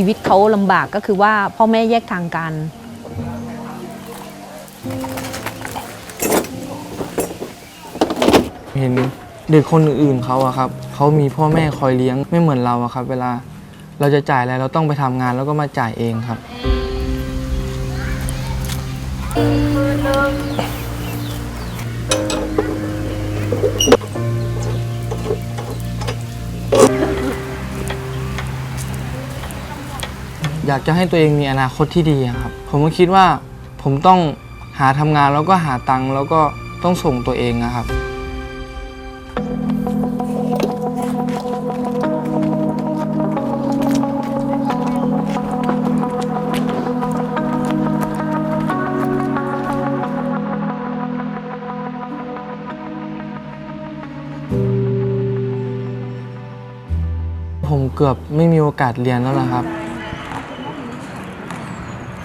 ชีวิตเขาลำบากก็คือว่าพ่อแม่แยกทางกันเห็นเด็กคนอื่นเขาอะครับเขามีพ่อแม่คอยเลี้ยงไม่เหมือนเราอะครับ เวลาเราจะจ่ายอะไรเราต้องไปทำงานแล้วก็มาจ่ายเองครับ อยากจะให้ตัวเองมีอนาคตที่ดีครับ ผมก็คิดว่าผมต้องหาทำงานแล้วก็หาตังค์แล้วก็ต้องส่งตัวเองนะครับ ผมเกือบไม่มีโอกาสเรียนแล้วล่ะครับ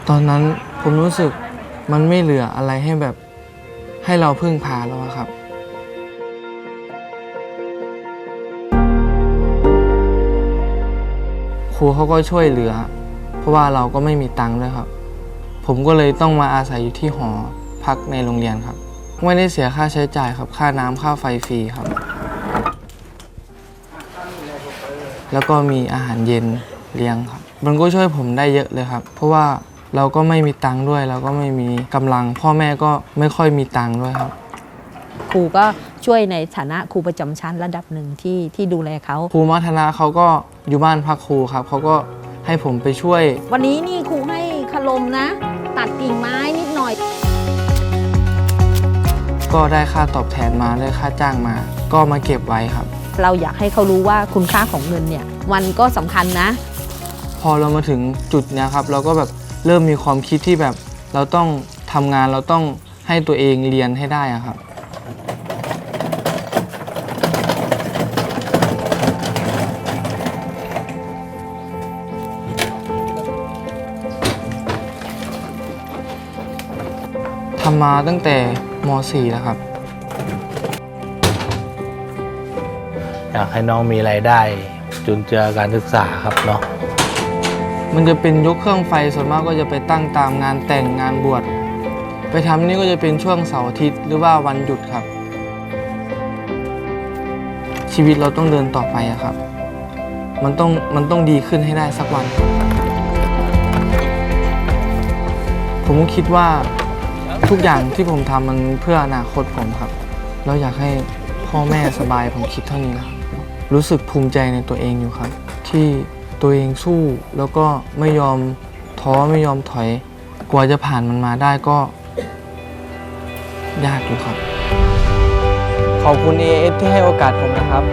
ตอนนั้นผมรู้สึกมันไม่เหลืออะไรให้แบบให้เราพึ่งพาแล้วครับ ครูเขาก็ช่วยเหลือ เพราะว่าเราก็ไม่มีตังค์ด้วยครับ ผมก็เลยต้องมาอาศัยอยู่ที่หอพักในโรงเรียนครับ ไม่ได้เสียค่าใช้จ่ายครับ ค่าน้ำค่าไฟฟรีครับ แล้วก็มีอาหารเย็นเลี้ยงครับ มันก็ช่วยผมได้เยอะเลยครับ เพราะว่า เราก็ไม่มีตังค์ด้วย เราก็ไม่มีกำลัง พ่อแม่ก็ไม่ค่อยมีตังค์ด้วยครับ ครูก็ช่วยในฐานะครูประจำชั้นระดับหนึ่งที่ที่ดูแลเขาครูมัธนาเขาก็อยู่บ้านพักครูครับเขาก็ให้ผมไปช่วย วันนี้นี่ครูให้ขลมนะ ตัดกิ่งไม้นิดหน่อย ก็ได้ค่าตอบแทนมาได้ค่าจ้างมา ก็มาเก็บไว้ครับ เราอยากให้เขารู้ว่าคุณค่าของเงินเนี่ย มันก็สำคัญนะ พอเรามาถึงจุดเนี้ยครับ เราก็แบบ เริ่มมีความคิดที่แบบเราต้องทำงานเราต้องให้ตัวเองเรียนให้ได้อะครับ ทำมาตั้งแต่ม .4 แล้วครับ อยากให้น้องมีรายได้ จุนเจือการศึกษาครับเนาะ มันจะเป็นยกเครื่องไฟส่วนมากก็จะไปตั้งตามงานแต่งงานบวชไปทำนี่ก็จะเป็นช่วงเสาร์อาทิตย์หรือว่าวันหยุดครับ ชีวิตเราต้องเดินต่อไปอะครับ มันต้องมันต้องดีขึ้นให้ได้สักวัน ผมคิดว่าทุกอย่างที่ผมทำมันเพื่ออนาคตผมครับ เราอยากให้พ่อแม่สบายผมคิดเท่านี้นะรู้สึกภูมิใจในตัวเองอยู่ครับ ที่ ตัวเองสู้ แล้วก็ไม่ยอมท้อไม่ยอมถอย กว่าจะผ่านมันมาได้ก็ ยากอยู่ครับ ขอบคุณ AS ที่ให้โอกาสผมนะครับ